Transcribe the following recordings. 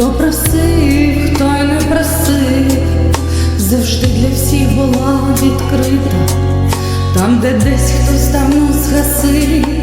Хто просив, хто й не просив, завжди для всіх була відкрита, там, де десь хтось давно згасив.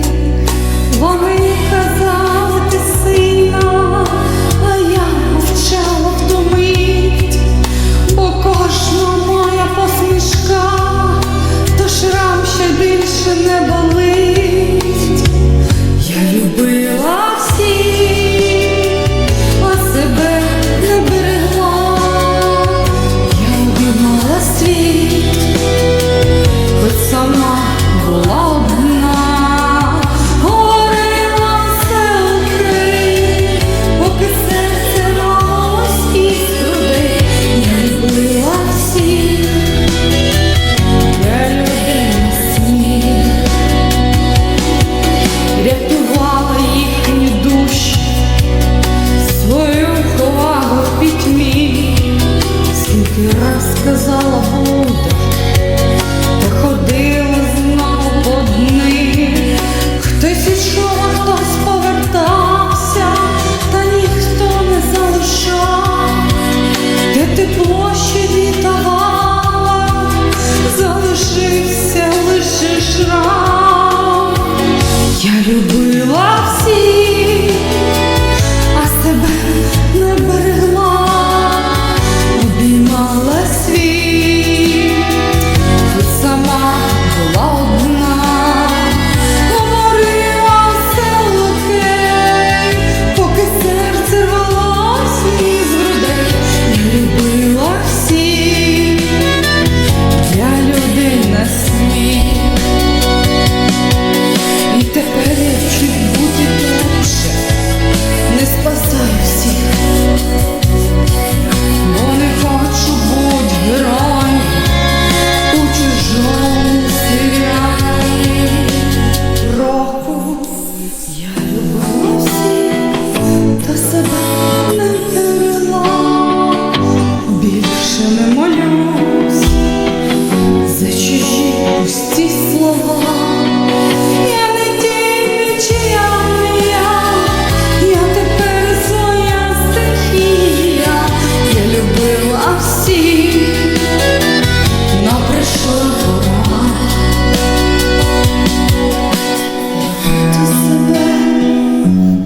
Я розказав.